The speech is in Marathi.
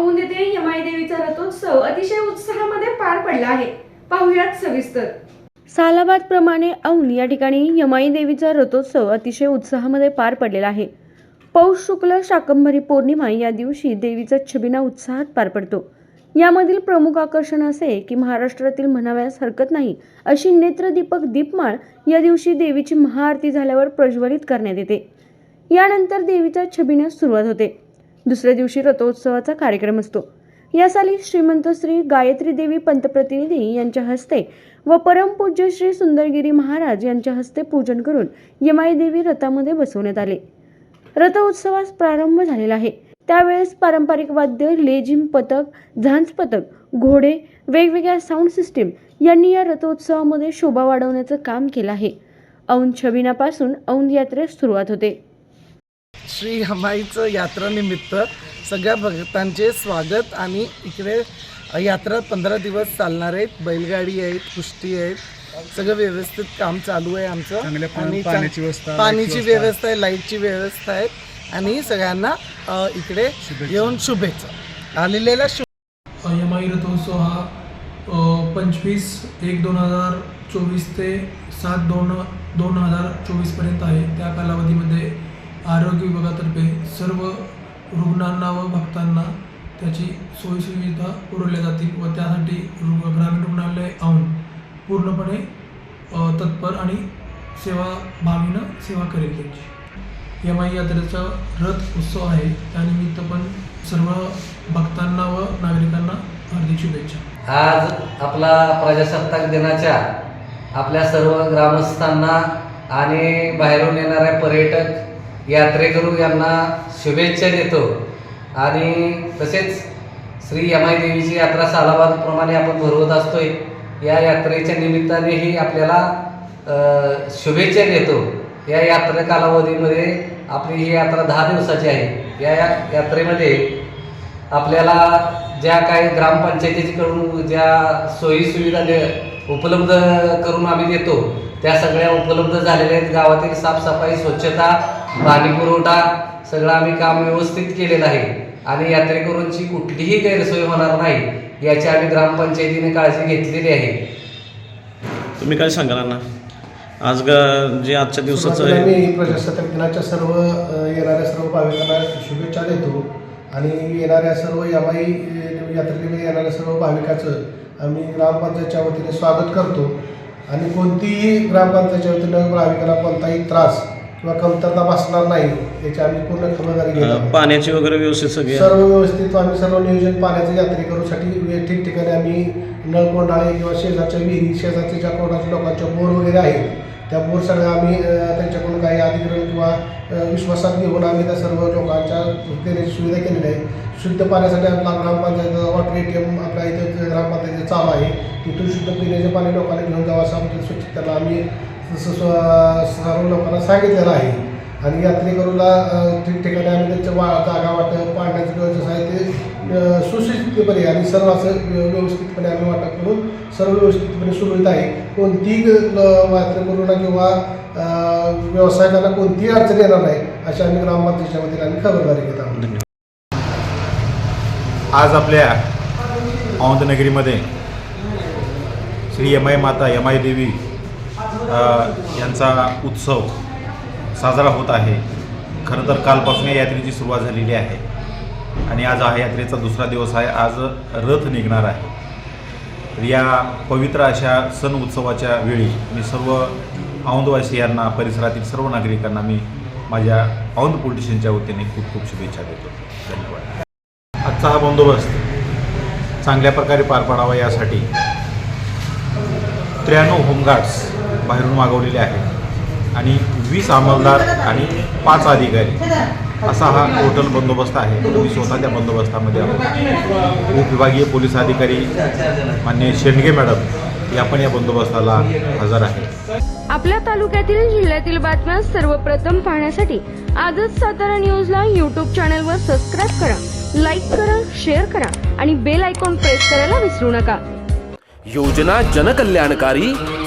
औंध यमाई देवीचा रथोत्सव अतिशय उत्साहामध्ये पार पडला आहे. पाहुयात सविस्तर. सालाबाद प्रमाणे औन या ठिकाणी यमाई देवीचा रथोत्सव अतिशय उत्साहामध्ये पार पडलेला आहे. पौष शुक्ल शाकंभरी पौर्णिमा या दिवशी देवीचा छबिना उत्साहात पार पडतो. यामधील प्रमुख आकर्षण असे की महाराष्ट्रातील म्हणाव्यास हरकत नाही अशी नेत्रदीपक दीपमाळ या दिवशी देवीची महाआरती झाल्यावर प्रज्वलित करण्यात येते. यानंतर देवीच्या छबिण्यास सुरुवात होते. दुसऱ्या दिवशी रथोत्सवाचा कार्यक्रम असतो. या साली श्रीमंत श्री गायत्री देवी पंतप्रतिनिधी यांच्या हस्ते व परमपूज्य श्री सुंदरगिरी महाराज यांच्या हस्ते पूजन करून यमाई देवी रथामध्ये बसवण्यात आले. रथोत्सवास प्रारंभ झालेला आहे. त्यावेळेस पारंपरिक वाद्य लेझिम पथक झांज पथक घोडे वेगवेगळ्या साऊंड सिस्टीम यांनी या रथोत्सवामध्ये शोभा वाढवण्याचं काम केलं आहे. औंध छबिनापासून औंध यात्रेस सुरुवात होते. श्री हमाईचं यात्रानिमित्त सगळ्या भक्तांचे स्वागत आणि इकडे यात्रा पंधरा दिवस चालणार आहेत. बैलगाडी आहेत कुस्ती आहेत. सगळं व्यवस्थित काम चालू आहे आमचं. आणि चा- पाण्याची व्यवस्था, पाण्याची व्यवस्था. आहे लाईटची व्यवस्था आहे. आणि सगळ्यांना इकडे येऊन शुभेच्छा. आलेल्या शुभ यमाई रथोत्सव हा पंचवीस एक दोन हजार चोवीस ते सात दोन दोन हजार चोवीसपर्यंत आहे. त्या कालावधीमध्ये आरोग्य विभागातर्फे सर्व रुग्णांना व भक्तांना त्याची सोयीसुविधा पुरवल्या जातील व त्यासाठी रु ग्रामीण रुग्णालय औंध पूर्णपणे तत्पर आणि सेवा भावीनं सेवा करेल त्यांची. यमाई यात्रेचा रथ उत्सव आहे. त्यानिमित्त पण सर्व भक्तांना व नागरिकांना हार्दिक शुभेच्छा. आज आपला प्रजासत्ताक दिनाच्या आपल्या सर्व ग्रामस्थांना आणि बाहेरून येणाऱ्या पर्यटक यात्रेकरू यांना शुभेच्छा देतो. आणि तसेच श्री यमाई देवीची यात्रा सालाबादप्रमाणे आपण भरवत असतोय. या यात्रेच्या निमित्तानेही आपल्याला शुभेच्छा देतो. या यात्रे कालावधीमध्ये आपली ही यात्रा दहा दिवसाची आहे. या या- यात्रेमध्ये आपल्याला ज्या काही ग्रामपंचायतीकडून ज्या सोयी सुविधा दे- उपलब्ध करून आम्ही देतो त्या सगळ्या उपलब्ध झालेल्या आहेत. गावातील साफसफाई स्वच्छता पाणी पुरवठा सगळं आम्ही काम व्यवस्थित केलेलं आहे. आणि यात्रेकरूंची कुठलीही गैरसोय होणार नाही याची आम्ही ग्रामपंचायतीने काळजी घेतलेली आहे. तुम्ही काय सांगाल ना आज ग- जे आजच्या दिवसाचं सुरुवातीला आहे मी प्रजासत्ताक दिनाच्या सर्व अ, येणाऱ्या सर्व भाविकांना शुभेच्छा देतो. आणि येणाऱ्या सर्व यमाई अ, यात्रेमध्ये येणाऱ्या सर्व भाविकाचं आम्ही ग्रामपंचायतच्या वतीने स्वागत करतो. आणि कोणतीही ग्रामपंचायतच्या वतीनं भाविकांना कोणताही त्रास किंवा कमतरता भासणार नाही याची आम्ही पूर्ण खबरदारी घेत अ. पाण्याची वगैरे व्यवस्थित सगळी? सर्व व्यवस्थित आम्ही सर्व नियोजन पाण्याचं यात्रेकरूसाठी वे- ठिकठिकाणी आम्ही नळकोंडाळे किंवा शेजारच्या विहिरी शेजारच्या ज्या कोणाच्या लोकांच्या बोर वगैरे आहेत त्या बोर सगळ्या आम्ही अ, त्यांच्याकडून काही अधिग्रहण किंवा अ, विश्वासात घेऊन आम्ही त्या सर्व लोकांच्या देण्याची सुविधा केलेली आहे शुद्ध पाण्यासाठी आपला gram panchayat water A T M आपल्या इथं ग्रामपंचायतीचं चालू आहे तिथून शुद्ध पिण्याचे पाणी लोकांना घेऊन जावं असं आमच्या स्वच्छतेला आम्ही तसं स्व सर्व लोकांना सांगितलेलं आहे. आणि यात्रेकरूला ठिकठिकाणी आम्ही त्यांच्या वा जागा वाटप पाण्याचं किंवा जसं आहे ते सुशिक्षितपणे आणि सर्व असं व्यवस्थितपणे आम्ही वाटप करून सर्व व्यवस्थितपणे सुरळीत आहे. कोणतीही ग- यात्रेकरूंना किंवा अ, व्यावसायिकांना कोणतीही अडचण येणार नाही अशा आम्ही ग्रामपंचायतीच्या वतीने आम्ही खबरदारी घेत आहोत. आज आपल्या औंधनगरीमध्ये श्री यमाई माता यमाई देवी यांचा उत्सव साजरा होत आहे. खरं तर कालपासून या यात्रेची सुरुवात झालेली आहे. आणि आज हा यात्रेचा दुसरा दिवस आहे. आज रथ निघणार आहे. तर या पवित्र अशा सण उत्सवाच्या वेळी मी सर्व औंधवासियांना परिसरातील सर्व नागरिकांना मी माझ्या औंध पोलीस वतीने खूप खूप शुभेच्छा देतो. धन्यवाद. आजचा हा बंदोबस्त चांगल्या प्रकारे पार पाडावा यासाठी त्र्याण्णव होमगार्ड्स बाहेरून मागवलेले आहेत आणि वीस अंमलदार आणि पाच अधिकारी असा हा टोटल बंदोबस्त आहे. मी स्वतः त्या बंदोबस्तामध्ये आहोत. उपविभागीय पोलीस अधिकारी मान्य शेंडगे मॅडम या पण या बंदोबस्ताला हजर आहे आपल्या तालुक्यातील जिल्ह्यातील बातम्या सर्वप्रथम पाहण्यासाठी आजच सातारा न्यूजला यूट्यूब चॅनलवर सबस्क्राईब करा लाईक करा शेअर करा आणि बेल आयकॉन प्रेस करायला विसरू नका. योजना जनकल्याणकारी